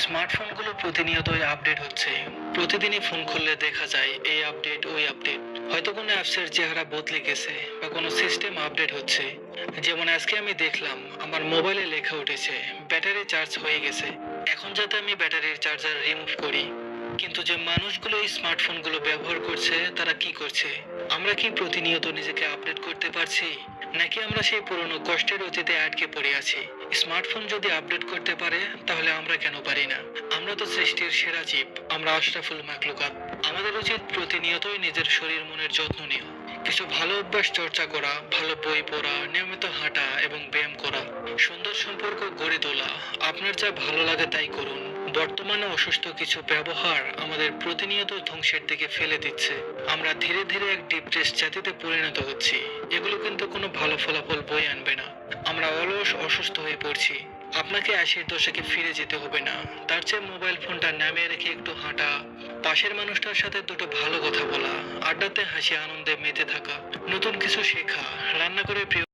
স্মার্টফোনগুলো প্রতিনিয়তই আপডেট হচ্ছে। প্রতিদিনই ফোন খুললে দেখা যায়, এই আপডেট, ওই আপডেট। হয়তো কোনো অ্যাপসের চেহারা বদলে গেছে বা কোনো সিস্টেম আপডেট হচ্ছে। যেমন আজকে আমি দেখলাম, আমার মোবাইলে লেখা উঠেছে, ব্যাটারি চার্জ হয়ে গেছে। এখন যাতে আমি ব্যাটারির চার্জার রিমুভ করি। কিন্তু যে মানুষগুলো এই স্মার্টফোনগুলো ব্যবহার করছে, তারা কি করছে? আমরা কি প্রতিনিয়ত নিজেকে আপডেট করতে পারছি? নাকি আমরা সেই পুরনো কষ্টের অতীতে আটকে পড়ে আছি? স্মার্টফোন যদি আপডেট করতে পারে, তাহলে আমরা কেন পারি না? আমরা তো সৃষ্টির সেরা জীব, আমরা আশরাফুল মাকলুকাত আমাদের উচিত প্রতিনিয়তই নিজের শরীর মনের যত্ন নেওয়া। কিছু ভালো অভ্যাস চর্চা করা, ভালো বই পড়া, নিয়মিত হাঁটা এবং ব্যায়াম করা। সুন্দর সম্পর্ক গড়ে তোলা, আপনার যা ভালো লাগে তাই করুন। বর্তমানে অসুস্থ কিছু ব্যবহার আমাদের প্রতিনিয়ত ধ্বংসের দিকে ফেলে দিচ্ছে। আমরা ধীরে ধীরে এক ডিপ্রেস জাতিতে পরিণত হচ্ছি। এগুলো কিন্তু কোনো ভালো ফলাফল বই আনবে না। আমরা অলস অসুস্থ হয়ে পড়ছি। আপনাকে আশির দশকে ফিরে যেতে হবে না। তার চেয়ে মোবাইল ফোনটা নামিয়ে রেখে একটু হাঁটা, পাশের মানুষটার সাথে দুটো ভালো কথা বলা, আড্ডাতে হাসি, আনন্দে মেতে থাকা, নতুন কিছু শেখা, রান্না করে প্রিয়